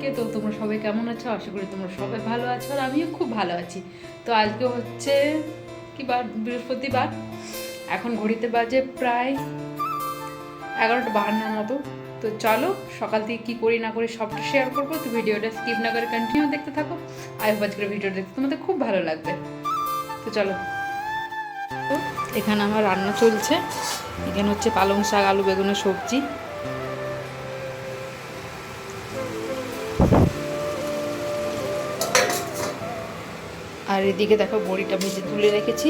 সবাইকে তো তোমরা সবাই কেমন আছো? আশা করি তোমরা সবাই ভালো আছো আর আমিও খুব ভালো আছি। তো আজকে হচ্ছে কি বার? বৃহস্পতিবার। এখন ঘড়িতে বাজে প্রায় এগারোটা বাহান্নর মতো। তো চলো, সকাল থেকে কী করি না করি সবটা শেয়ার করব। তো ভিডিওটা স্কিপ না করে কন্টিনিউ দেখতে থাকো। আই হোপ আজকের ভিডিও দেখতে তোমাদের খুব ভালো লাগবে। তো চলো। এখানে আমার রান্না চলছে। এখানে হচ্ছে পালং শাক, আলু, বেগুনের সবজি। আর এদিকে দেখো বড়িটা ভেজে তুলে রেখেছি।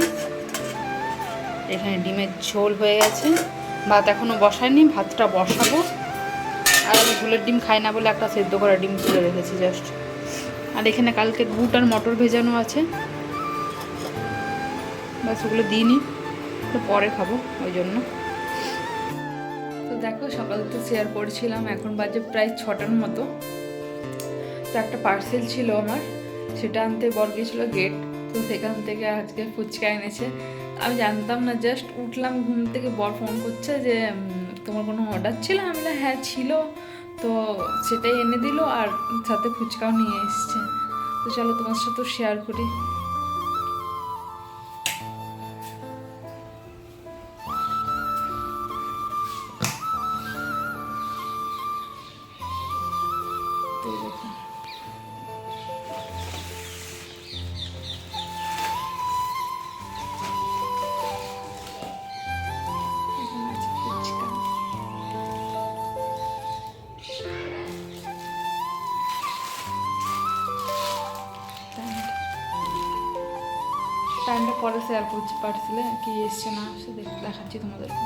এখানে ডিমের ঝোল হয়ে গেছে। ভাত এখনও বসায়নি, ভাতটা বসাবো। আর আমি ঝোলের ডিম খাই না বলে একটা সেদ্ধ করা ডিম তুলে রেখেছি জাস্ট আর এখানে কালকে বুট আর মটর ভেজানো আছে। ব্যাস, ওগুলো দিইনি পরে খাব ওই জন্য। তো দেখো, সকাল তো শেয়ার করেছিলাম, এখন বাজে প্রায় ছটার মতো। তো একটা পার্সেল ছিল আমার। সেটা আনতে বর গিয়েছিল গেট তো সেখান থেকে আজকে ফুচকা এনেছে। আমি জানতাম না জাস্ট উঠলাম, ঘুম থেকে বর ফোন করছে যে তোমার কোনো অর্ডার ছিল? আমি হ্যাঁ ছিল। তো সেটাই এনে দিল আর সাথে ফুচকাও নিয়ে এসছে। তো চলো তোমার সাথে শেয়ার করি। প্যান্টটা পরে শেয়ার করছি পার্সেলে কি এসছে না সে দেখ দেখাচ্ছি তোমাদেরকে।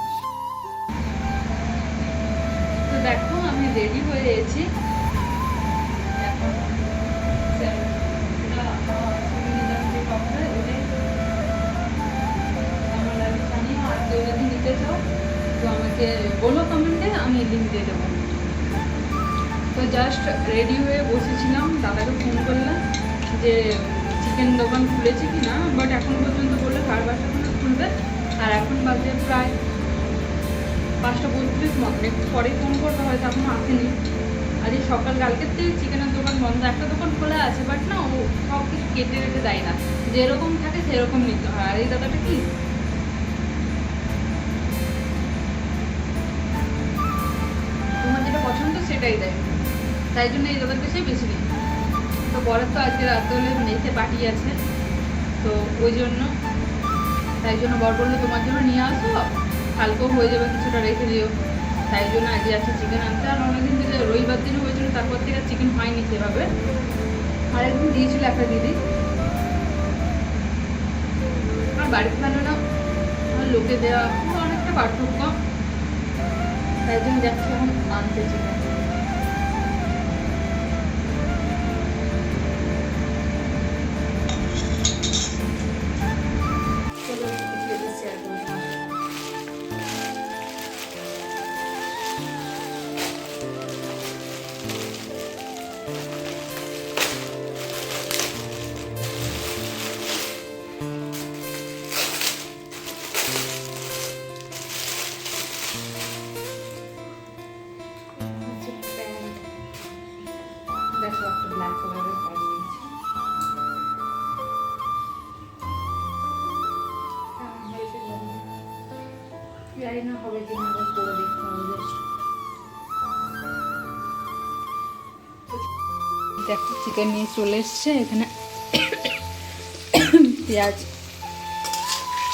তো দেখো, আমি রেডি হয়ে তো আমাকে বলো কমেন্টে আমি লিঙ্ক দিয়ে দেবো তো জাস্ট রেডি হয়ে বসেছিলাম, দাদাকে ফোন করলাম যে চিকেন দোকান খুলেছে কি না বাট এখন পর্যন্ত বললে করে খুলবে, আর এখন বাজে প্রায় পাঁচটা পঁয়ত্রিশ মতো একটু পরেই ফোন করতে হয়তো এখনও আসেনি। আর এই সকাল, কালকের থেকে চিকেনের দোকান বন্ধ। একটা দোকান খোলা আছে বাট না, ও সব কিছু কেটে রেটে দেয় না। যেরকম থাকে, সেরকম নিতে হয়। আর এই দাদাটা কি? তোমার যেটা পছন্দ, সেটাই দেয়। তাই জন্য এই দাদার কাছেই বেশি নিই। তো বরের তো আজকে রাত্রে হলে মেসে পার্টি আছে। তো ওই জন্য, তাই জন্য বর বলল তোমার জন্য নিয়ে আসো, কালকেও হয়ে যাবে কিছুটা রেখে দিও। তাই জন্য আজকে আছে চিকেন আনতে। আর অনেকদিন থেকে রবিবার দিনও হয়েছিল, তারপর থেকে চিকেন হয়নি সেভাবে। আর একদিন দিয়েছিল একটা দিদি। আর বাড়িতে বানানো আর লোকে দেওয়া অনেকটা পার্থক্য। তাই জন্য যাচ্ছি এখন আনতে চিকেন দেখো একটা ব্ল্যাক কালারের প্যান্ট নিয়েছি। জানি না হবে কি না করে দেখতে হবে। দেখো চিকেন নিয়ে চলে এসছে, এখানে পেঁয়াজ,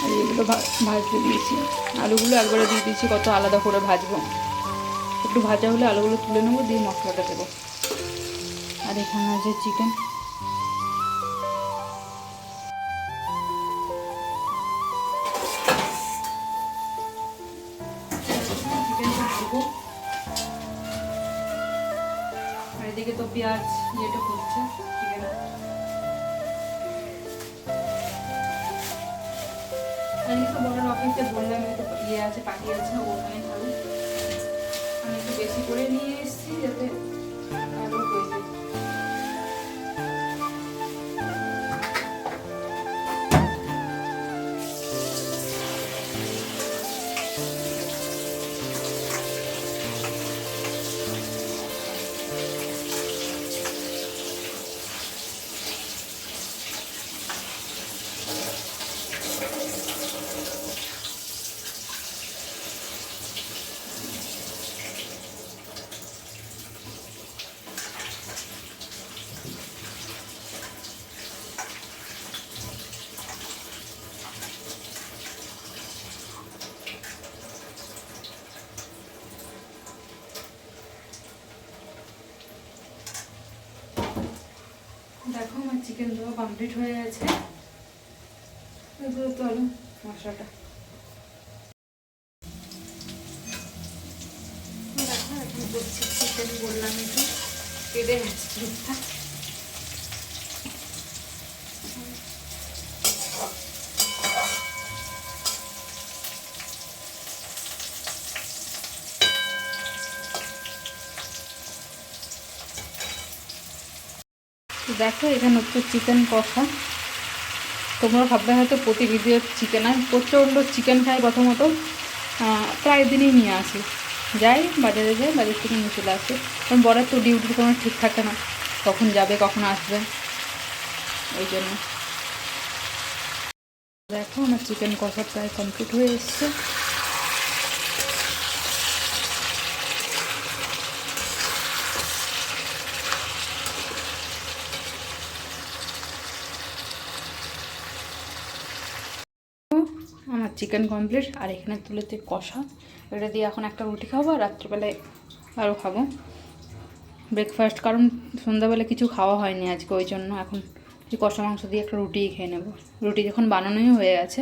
আর এগুলো ভাজতে দিয়েছি আলুগুলো একবারে দিয়ে দিয়েছি, কত আলাদা করে ভাজবো একটু ভাজা হলে আলুগুলো তুলে নেব, দিয়ে মশলাটা দেবো আর এখানে আছে চিকেন আর এদিকে তো পেঁয়াজ আমি অফিসে বললাম ইয়ে আছে পাখি আছে, ওখানে আমি একটু বেশি করে নিয়ে এসেছি, যাতে আরও হয়ে আমার চিকেন দেওয়া কমপ্লিট হয়ে গেছে। তো চলো, মশলাটা। দেখো এখন করছি চিকেন বললাম একটু কেটে নিচ্ছি। দুধটা দেখো এখানে হচ্ছে চিকেন কষা। তোমরা ভাববে হয়তো প্রতি ভিডিও চিকেন আর প্রচণ্ড চিকেন খাই প্রথমত। প্রায় দিনই নিয়ে আসি। যাই, বাজারে যাই, বাজার থেকে নিয়ে চলে আসি। কারণ বড়ের তো ডিউটির কোনো ঠিক থাকে না। কখন যাবে, কখন আসবে। ওই জন্য। দেখো, আমার চিকেন কষা প্রায় কমপ্লিট হয়ে এসছে আমার চিকেন কমপ্লিট আর এখানে তুলেতে কষা। এটা দিয়ে এখন একটা রুটি খাব, আর রাত্রিবেলায় আরও খাব। ব্রেকফাস্ট কারণ সন্ধ্যাবেলা কিছু খাওয়া হয়নি আজকে, ওই জন্য এখন কষা মাংস দিয়ে একটা রুটিই খেয়ে নেব। রুটি যখন বানানোই হয়ে গেছে